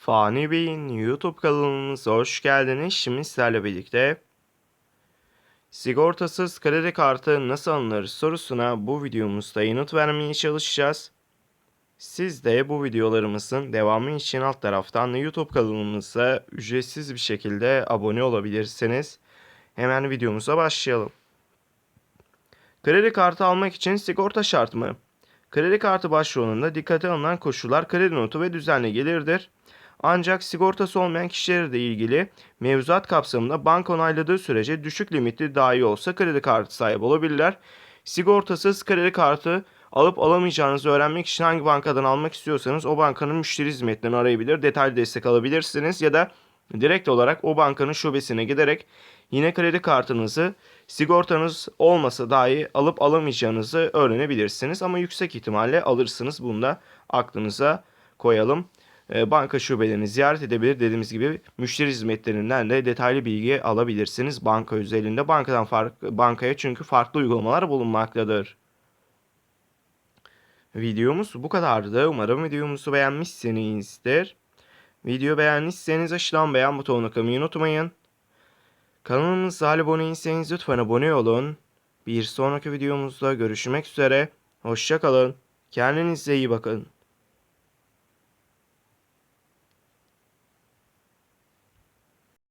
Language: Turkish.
Fani Bey'in YouTube kanalımıza hoş geldiniz. Şimdi sizlerle birlikte sigortasız kredi kartı nasıl alınır sorusuna bu videomuzda yanıt vermeye çalışacağız. Siz de bu videolarımızın devamı için alt taraftan YouTube kanalımıza ücretsiz bir şekilde abone olabilirsiniz. Hemen videomuza başlayalım. Kredi kartı almak için sigorta şart mı? Kredi kartı başvurunda dikkate alınan koşullar kredi notu ve düzenli gelirdir. Ancak sigortası olmayan kişilerle ilgili mevzuat kapsamında banka onayladığı sürece düşük limitli dahi olsa kredi kartı sahibi olabilirler. Sigortasız kredi kartı alıp alamayacağınızı öğrenmek için hangi bankadan almak istiyorsanız o bankanın müşteri hizmetlerini arayabilir, detaylı destek alabilirsiniz ya da direkt olarak o bankanın şubesine giderek yine kredi kartınızı sigortanız olmasa dahi alıp alamayacağınızı öğrenebilirsiniz ama yüksek ihtimalle alırsınız. Bunu da aklınıza koyalım. E, Banka şubelerini ziyaret edebilir. Dediğimiz gibi müşteri hizmetlerinden de detaylı bilgi alabilirsiniz. Banka özelinde bankadan fark, bankaya çünkü farklı uygulamalar bulunmaktadır. Videomuz bu kadardı. Umarım videomuzu beğenmişsinizdir. Video beğendiyseniz aşağıdan beğen butonuna kılmayı unutmayın. Kanalımıza abone değilseniz lütfen abone olun. Bir sonraki videomuzda görüşmek üzere. Hoşçakalın. Kendinize iyi bakın.